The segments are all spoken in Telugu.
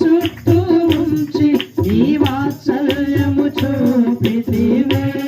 చుట్టూ ఉంచి ఈ వాత్సల్యము చూపితివే.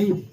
Amém?